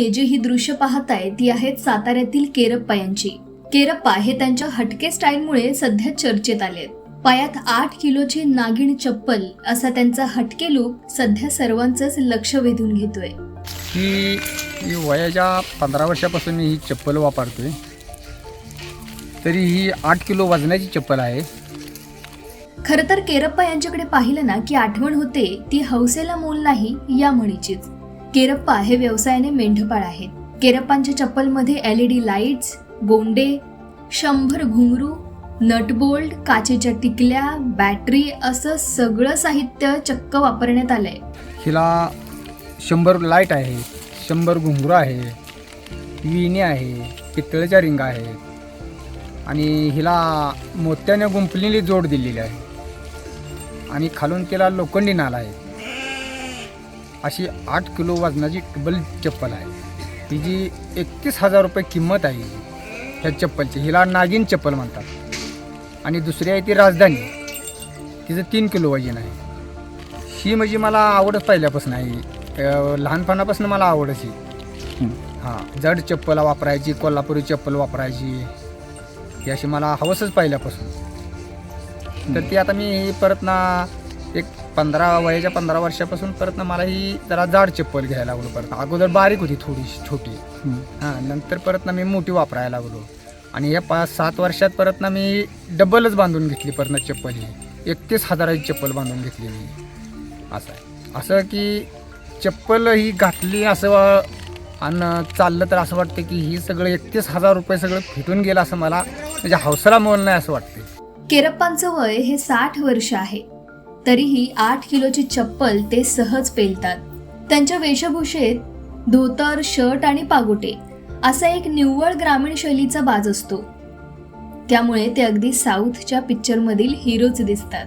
तुम्ही जी ही दृश्य पाहताय ती आहेत साताऱ्यातील केरप्पा यांची केरप्पा हे त्यांच्या हटके स्टाईलमुळे सध्या चर्चेत आलेत. पायात आठ किलोची नागिण चप्पल असा त्यांचा हटके लूक सध्या सर्वांचंच लक्ष वेधून घेतोय. ही मी वयाच्या पंधरा वर्षापासून मी ही चप्पल वापरतोय. तरी ही आठ किलो वजनाची चप्पल आहे. खरं तर केरप्पा यांच्याकडे पाहिलं ना की आठवण होते ती हौसेला मोल नाही या म्हणीचीच. केरप्पा हे व्यवसायाने मेंढपाळ आहेत. केरप्पांच्या चप्पलमध्ये एल ई डी लाईट्स गोंडे शंभर घुंगरू नटबोल्ट काचेच्या टिकल्या बॅटरी असं सगळं साहित्य चक्क वापरण्यात आलंय. हिला शंभर लाइट आहे शंभर घुंगरू आहे विणी आहे पितळेच्या रिंग आहेत. आणि हिला मोत्याने गुंपलेली जोड दिलेली आहे. आणि खालून तिला लोखंडी नाला आहे. अशी आठ किलो वजनाची टेबल चप्पल आहे. तिची एकतीस हजार रुपये किंमत आहे. ह्या चप्पलची. हिला नागिन चप्पल म्हणतात. आणि दुसरी आहे ती राजधानी. तिचं तीन किलो वजन आहे. ही म्हणजे मला आवडच पहिल्यापासून आहे. लहानपणापासून मला आवडच ही. हां जड चप्पल वापरायची कोल्हापुरी चप्पल वापरायची. ही अशी मला हवसच पहिल्यापासून. तर ती आता मी परत ना एक पंधरा वयाच्या पंधरा वर्षापासून परत ना मला ही जरा जाड चप्पल घ्यायला लागलो परत. अगोदर बारीक होती थोडीशी छोटी. हां नंतर परत ना मी मोठी वापरायला लागलो. आणि या पाच सात वर्षात परत ना मी डबलच बांधून घेतली परत ना चप्पल ही. एकतीस हजाराची चप्पल बांधून घेतली मी. असं आहे. असं की चप्पल ही घातली असं आणि चाललं तर असं वाटतं की ही सगळं एकतीस हजार रुपये सगळं फिटून गेलं असं मला म्हणजे हौसला मोल नाही असं वाटते केरप्पांचं वय हे साठ वर्ष आहे. तरीही आठ किलोची चप्पल ते सहज पेलतात. त्यांच्या वेशभूषेत धोतर शर्ट आणि पागोटे असा एक निव्वळ ग्रामीण शैलीचा बाज असतो. त्यामुळे ते अगदी साऊथच्या पिक्चरमधील हिरोच दिसतात.